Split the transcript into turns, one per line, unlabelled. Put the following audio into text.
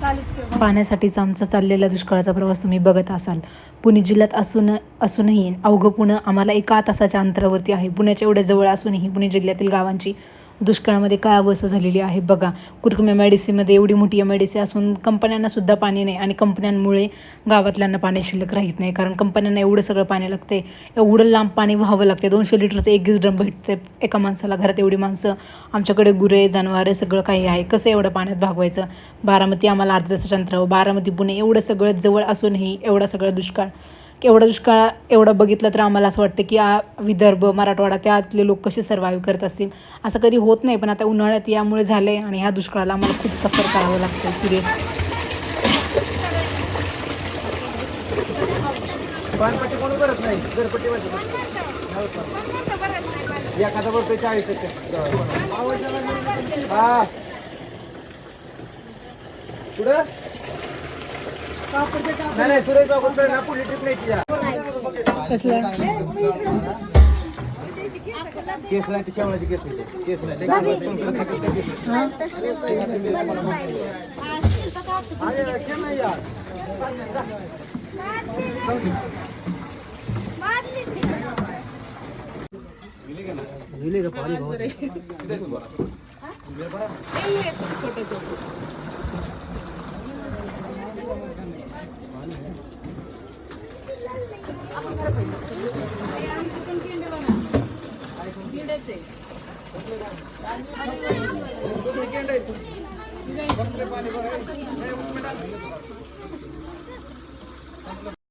पाण्यासाठीचा पाण्यासाठीच आमचा चाललेला दुष्काळाचा प्रवास तुम्ही बघत असाल. पुणे जिल्ह्यात असून असूनही अवघं पुणं आम्हाला एका तासाच्या अंतरावरती आहे. पुण्याच्या एवढ्या जवळ असूनही पुणे जिल्ह्यातील गावांची दुष्काळामध्ये काय अवस्था झालेली आहे बघा. कुरकुम एम आय डी सीमध्ये एवढी मोठी एम आय डी सी असून कंपन्यांनासुद्धा पाणी नाही आणि कंपन्यांमुळे गावातल्यांना पाणी शिल्लक राहत नाही. कारण कंपन्यांना एवढं सगळं पाणी लागते एवढं लांब पाणी व्हावं लागते. दोनशे लिटरचं एक ड्रम भेटते एका माणसाला. घरात एवढी माणसं आमच्याकडे गुरे जनावरे सगळं काही आहे. कसं एवढं पाण्यात भागवायचं? बारामती आम्हाला अर्ध्या तासाच्या अंतरावर. बारामती पुणे एवढं सगळं जवळ असूनही एवढा सगळा दुष्काळ एवढा दुष्काळ एवढं बघितलं तर आम्हाला असं वाटतं की आ विदर्भ मराठवाडा त्यातले लोक कसे सर्वाईव्ह करत असतील? असं कधी होत नाही पण आता उन्हाळ्यात यामुळे झालं आहे आणि ह्या दुष्काळाला आम्हाला खूप सफर करावं लागतं सिरियस
नाही सुरेश बाबू ना पुढे ट्रिप न्यायची या. केस नाही शेवळाची केस नाही केस नाही अरे केम नाही यार मिले का पाणी बहुत। पाणी